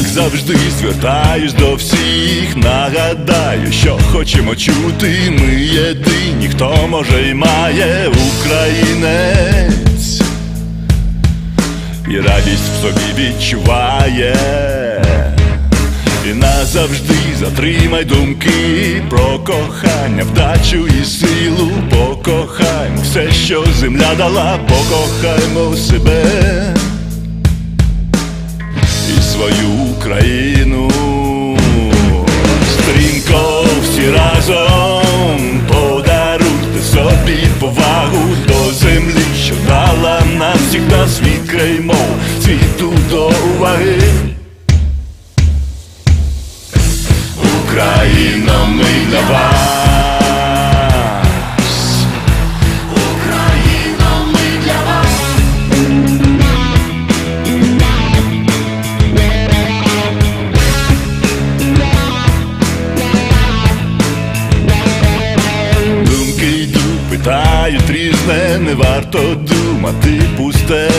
завжди звертаюсь до всіх, нагадаю, що хочемо чути, ми єдині, хто може й має українець, і радість в собі відчуває. І назавжди затримай думки про кохання, вдачу і силу покохаймо все, що земля дала, покохаймо себе свою Україну. Стрімко всі разом питають різне, не варто думати пусте.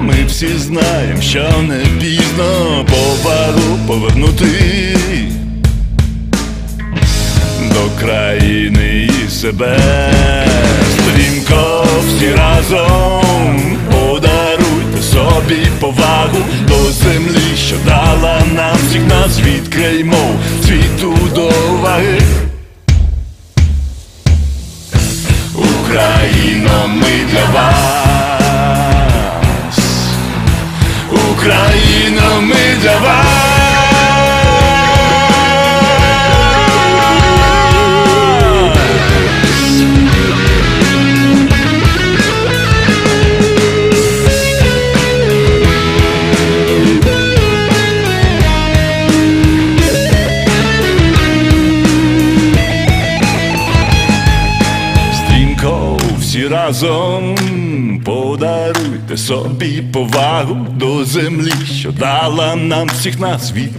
Ми всі знаємо, що не пізно повагу повернути до країни і себе. Стрімко всі разом подаруйте собі повагу до землі, що дала нам всіх на світ край мов, світу до уваги. Україно, ми для вас. Україно, ми для вас. Разом подаруйте собі повагу до землі, що дала нам всіх на світ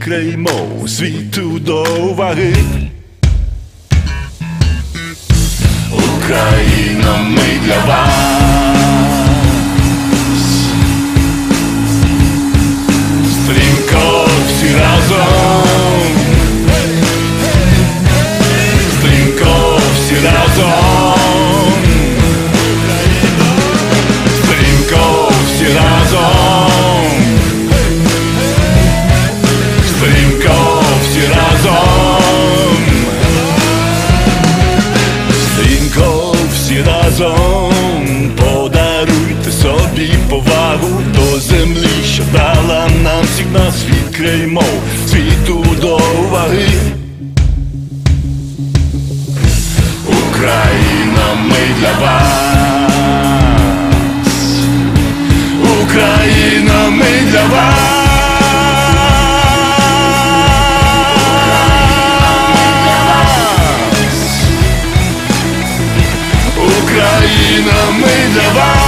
світу до уваги. Україно, ми для вас. Стрімко всі разом. Разом. Подаруйте собі повагу до землі, що дала нам всіх на світ край світу до уваги. Україна, ми для вас. Україна, ми для вас.